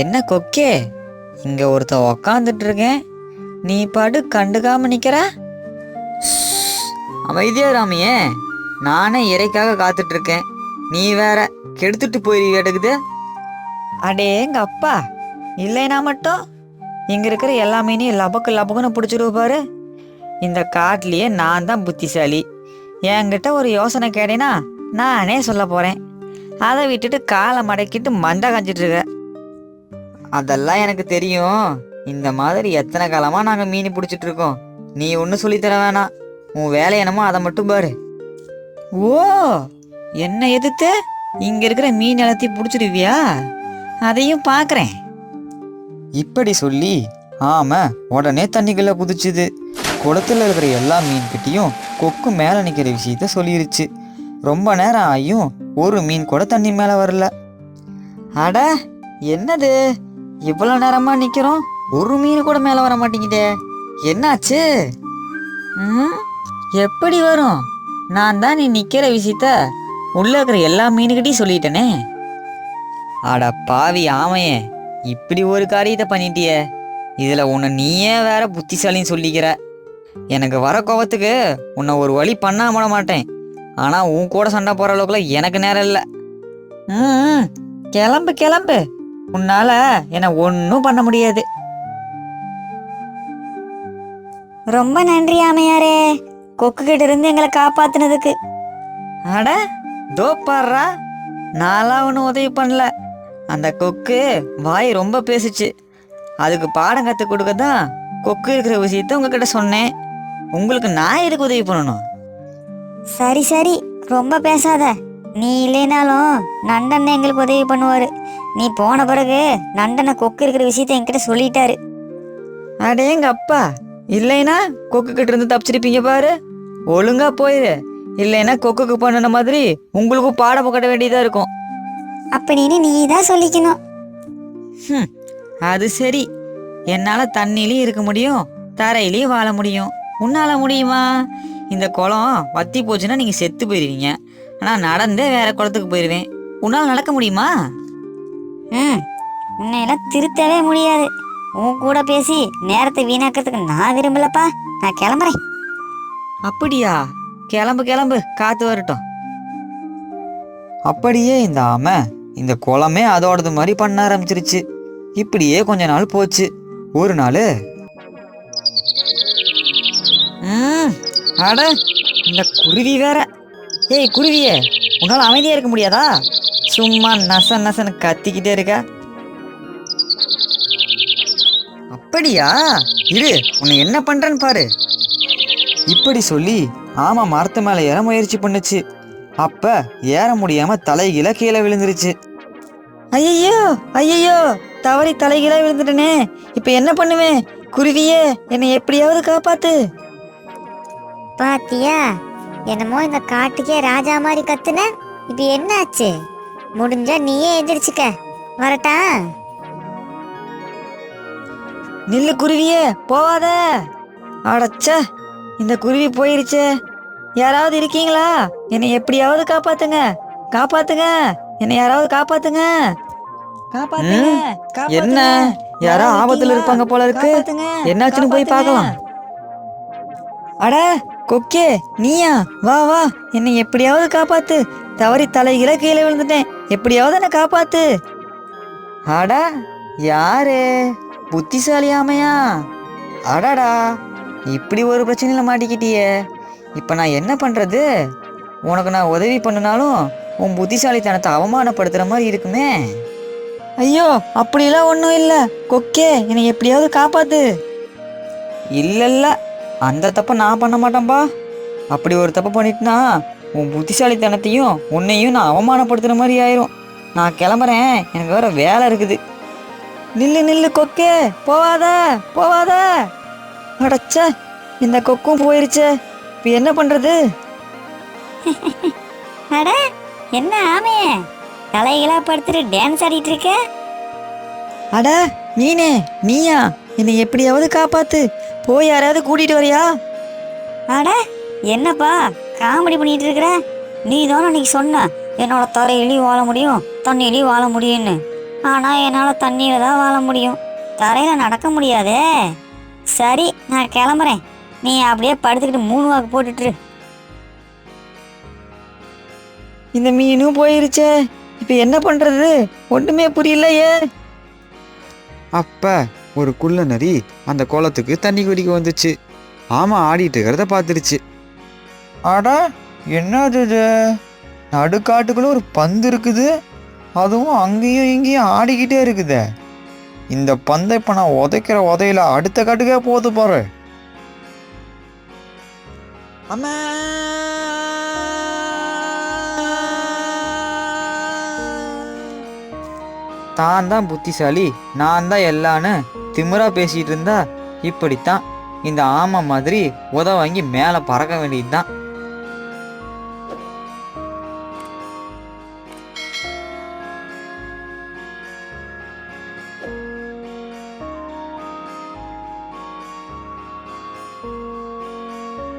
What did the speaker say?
என்ன கொக்கே? இங்க ஒருத்த உக்காந்துட்டு இருக்கேன் நீ பாடு கண்டுக்காம நிக்கிற? அமைதியா ராமியே நானே இறைக்காக காத்துட்டு இருக்கேன் நீ வேற கெடுத்துட்டு போயிருவி கேட்டுக்குது. அடே எங்க அப்பா. இல்லைனா மட்டும் இங்க இருக்கிற எல்லா மீனையும் லபக்கு லபக்குன்னு பிடிச்சிருவ பாரு. இந்த காட்டிலேயே நான் தான் புத்திசாலி. என்கிட்ட ஒரு யோசனை கேட்டேனா நானே சொல்ல போறேன். அதை விட்டுட்டு காலை மடக்கிட்டு மண்டை காஞ்சிட்டு இருக்கேன் அதெல்லாம் எனக்கு தெரியும். இந்த மாதிரி எத்தனை காலமா நாங்க மீன் பிடிச்சிட்டு இருக்கோம். நீ ஒன்றும் சொல்லித்தர வேணாம். உன் வேலை என்னமோ அதை மட்டும் பாரு. ஓ என்ன எதிர்த்து? இங்க இருக்கிற மீன் எல்லாத்தையும் பிடிச்சிருவியா அதையும் பார்க்கறேன். இப்படி சொல்லி ஆம உடனே தண்ணிக்குள்ள குதிச்சுது. குளத்துல இருக்கிற எல்லா மீன்கிட்டயும் கொக்கு மேல நிக்கிற விஷயத்த சொல்லிருச்சு. ரொம்ப நேரம் ஆகியும் ஒரு மீன் கூட தண்ணி மேல வரல. அட என்னது? இவ்வளவு நேரமா நிக்கிறோம்? ஒரு மீன் கூட மேல வர மாட்டேங்குதே. என்னாச்சு? ம், எப்படி வரும்? நான் தான் நீ நிக்கிற விஷயத்த உள்ள இருக்கிற எல்லா மீனுக்கிட்டையும் சொல்லிட்டேனே. அட பாவி ஆமையே இப்படி ஒரு காரியத்தை பண்ணிட்டியே. இதுல உன்னை நீயே வேற புத்திசாலின்னு சொல்லிக்கிற. எனக்கு வர கோவத்துக்கு உன்னை ஒரு வழி பண்ணாம மாட்டேன். ஆனா உன் கூட சண்டை போற அளவுக்குலாம் எனக்கு நேரம் இல்லை. ம். கிளம்பு கிளம்பு. உன்னால என்ன ஒன்றும் பண்ண முடியாது. ரொம்ப நன்றி ஆமையாரே கொக்கு கிட்ட இருந்து எங்களை காப்பாத்துனதுக்கு. அட தோ பாடுறா நான்லாம் ஒன்றும் உதவி பண்ணல. அந்த கொக்கு வாய் ரொம்ப பேசுச்சு. அதுக்கு பாடம் கற்றுக் கொடுக்க தான் கொக்கு இருக்கிற விஷயத்த உங்ககிட்ட சொன்னேன். உங்களுக்கு நான் எதுக்கு உதவி பண்ணணும்? சரி சரி. ரொம்ப பேசாத. நீ இல்லைனாலும் நண்டன் எங்களுக்கு உதவி பண்ணுவாரு. நீ போன பிறகு நண்டனை கொக்கு இருக்கிற விஷயத்த என்கிட்ட சொல்லிட்டாரு. அடேங்க அப்பா இல்லைனா கொக்கு கிட்ட இருந்து தப்பிச்சிருப்பீங்க பாரு. ஒழுங்கா போயிரு. இல்லைன்னா கொக்குக்கு பண்ணின மாதிரி உங்களுக்கும் பாடம் கட்ட வேண்டியதா இருக்கும். அப்படின்னு நீ தான் சொல்லிக்கணும். ஹம், அது சரி. என்னால தண்ணிலையும் இருக்க முடியும் தரையிலையும் வாழ முடியும். உன்னால முடியுமா? இந்த குளம் வத்தி போச்சுன்னா நீங்க செத்து போயிருவீங்க. ஆனா நடந்தே வேற குளத்துக்கு போயிருவேன். உன்னால நடக்க முடியுமா? ம் உன்னையெல்லாம் திருத்தவே முடியாது. உன் கூட பேசி நேரத்தை வீணாக்கிறதுக்கு நான் விரும்பலப்பா. நான் கிளம்புறேன். அப்படியா? கிளம்பு கிளம்பு. காத்து வரட்டும். அப்படியே இந்த ஆமை இந்த குளமே அதோடது மாதிரி பண்ண ஆரம்பிச்சிருச்சு. இப்படியே கொஞ்ச நாள் போச்சு. ஒரு நாள். ம், அட இந்த குருவி வேற. ஏய் குருவியே உன்னால அமைதியா இருக்க முடியாதா? சும்மா நச நசன்னு கத்திக்கிட்டே இருக்க? அப்படியா? இரு உன்னை என்ன பண்றேன்னு பாரு. இப்படி சொல்லி ஆமா மரத்து மேல ஏற முயற்சி பண்ணுச்சு. அப்ப ஏற முடியாம தலைகீழ கீழே விழுந்துருச்சு. ஐயோ ஐயோ தவறி தலைகீழ விழுந்துட்டனே. இப்ப என்ன பண்ணுவேன் குருவியே என்னை எப்படியாவது காப்பாத்து. பாத்தியா? என்னமோ இந்த காட்டுக்கே ராஜா மாதிரி கத்துன? இப்ப என்ன ஆச்சு முடிஞ்சா நீயே எந்திரிச்சுக்க. வரட்டா? நில்லு குருவியே போவாத. அடச்ச இந்த குருவி போயிருச்சே. யாராவது இருக்கீங்களா? என்னை எப்படியாவது காப்பாத்துங்க. காப்பாத்துங்க. என்னை யாராவது காப்பாத்துங்க. காப்பாத்துங்க. என்ன? யாரோ யாராவது ஆபத்துல? இருப்பாங்க போல இருக்கு. என்னாச்சுன்னு போய். பார்க்கலாம். அட கொக்கே நீயா? வா வா. என்னை எப்படியாவது காப்பாத்து. தவறி தலைகீழ கீழே விழுந்துட்டேன். எப்படியாவது என்னை காப்பாத்து. அடா யாரு? புத்திசாலியாமையா அடாடா இப்படி ஒரு பிரச்சனையில் மாட்டிக்கிட்டியே. இப்போ நான் என்ன பண்ணுறது உனக்கு நான் உதவி பண்ணினாலும் உன் புத்திசாலித்தனத்தை அவமானப்படுத்துகிற மாதிரி இருக்குமே. ஐயோ அப்படிலாம் ஒன்றும் இல்லை. கொக்கே என்னை எப்படியாவது காப்பாத்து. இல்லைல்ல அந்த தப்பை நான் பண்ண மாட்டேன்பா. அப்படி ஒரு தப்பு பண்ணிட்டுனா உன் புத்திசாலித்தனத்தையும் உன்னையும் நான் அவமானப்படுத்துற மாதிரி ஆயிரும். நான் கிளம்புறேன். எனக்கு வேற வேலை இருக்குது. நில்லு நில்லு கொக்கே. போவாத போவாத. அடச்ச இந்த கொக்கும் போயிருச்சே. இப்போ என்ன பண்றது? அட என்ன ஆமே தலைகளா படுத்துட்டு டான்ஸ் ஆடிட்டு இருக்க? அட மீனே நீயா? என்னை எப்படியாவது காப்பாத்து. போய் யாராவது கூட்டிட்டு வரியா? அட என்னப்பா? காமெடி பண்ணிட்டு இருக்கிற? நீ தானே அன்னைக்கு சொன்ன என்னோட தரையிலையும் வாழ முடியும் தண்ணியிலையும் வாழ முடியும்னு. ஆனால் என்னால் தண்ணியில் தான் வாழ முடியும். தரையில் நடக்க முடியாதே. சரி நான் கிளம்புறேன். நீ அப்படியே படுத்துக்கிட்டு மூணு வாக்கு போட்டுட்டு இரு. இந்த மீனும் போயிருச்சே. இப்போ என்ன பண்றது? ஒண்ணுமே புரியலையே. அப்ப ஒரு குள்ள நரி அந்த குளத்துக்கு தண்ணி குடிக்க வந்துச்சு. ஆமா ஆடிட்டு இருக்கிறத பார்த்துருச்சு. அடா என்னது இது? நடுக்காட்டுக்குள்ள ஒரு பந்து இருக்குது. அதுவும் அங்கேயும் இங்கேயும் ஆடிக்கிட்டே இருக்குதே. இந்த பந்தை இப்போ நான் உதைக்கிற உதையில அடுத்த காட்டுக்கே போது பாரு. அம்மா! தான் தான் புத்திசாலி நான் தான் எல்லான்னு திமிரா பேசிட்டு இருந்தா இப்படித்தான். இந்த ஆமை மாதிரி உத வாங்கி மேலே பறக்க வேண்டியதுதான்.